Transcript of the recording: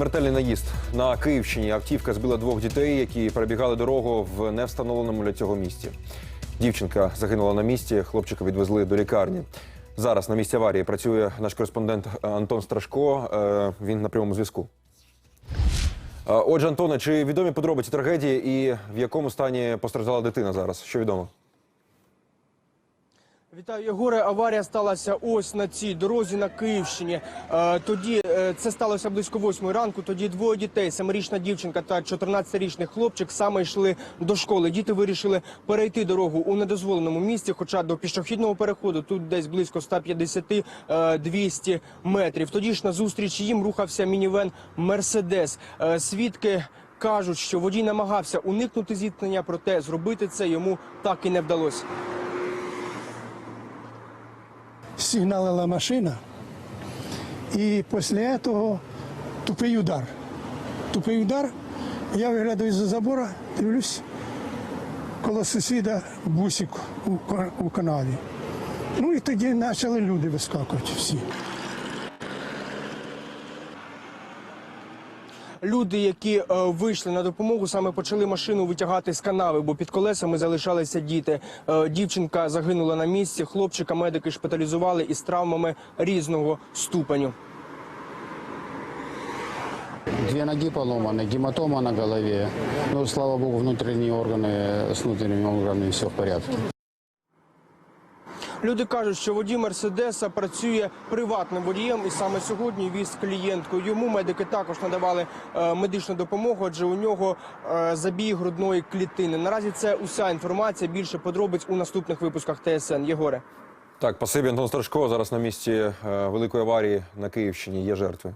Смертельний наїзд на Київщині. Автівка збила двох дітей, які перебігали дорогу в невстановленому для цього місці. Дівчинка загинула на місці. Хлопчика відвезли до лікарні. Зараз на місці аварії працює наш кореспондент Антон Страшко. Е, Він на прямому зв'язку. Е, Отже, Антоне, чи відомі подробиці трагедії і в якому стані постраждала дитина зараз? Що відомо? Вітаю, Єгоре. Аварія сталася ось на цій дорозі на Київщині. Е, тоді е, це сталося близько восьмої ранку. Тоді двоє дітей, семирічна дівчинка та 14-річний хлопчик, саме йшли до школи. Діти вирішили перейти дорогу у недозволеному місці, хоча до пішохідного переходу тут десь близько 150-200 метрів. Тоді ж на зустріч їм рухався мінівен Мерседес. Е, Свідки. Кажуть, що водій намагався уникнути зіткнення, проте зробити це йому так і не вдалося. Сигналила машина, і після цього тупий удар. Тупий удар. Я виглядаю за забора, дивлюсь, коло сусіда бусик у, ка- у канаві. Ну і тоді почали люди вискакувати всі. Люди, які е, вийшли на допомогу, саме почали машину витягати з канави, бо під колесами залишалися діти. Е, дівчинка загинула на місці. Хлопчика медики шпиталізували із травмами різного ступеню. Две ноги поломаны, гематома на голове. Ну, слава богу, внутренние органы, с внутренними органами все в порядке. Люди кажуть, що водій Мерседеса працює приватним водієм, і саме сьогодні віз клієнтку. Йому медики також надавали е, медичну допомогу, адже у нього е, забій грудної клітини. Наразі це уся інформація. Більше подробиць у наступних випусках ТСН. Єгоре. Так, пасибі Антон Страшко зараз на місці е, великої аварії на Київщині. Є жертви.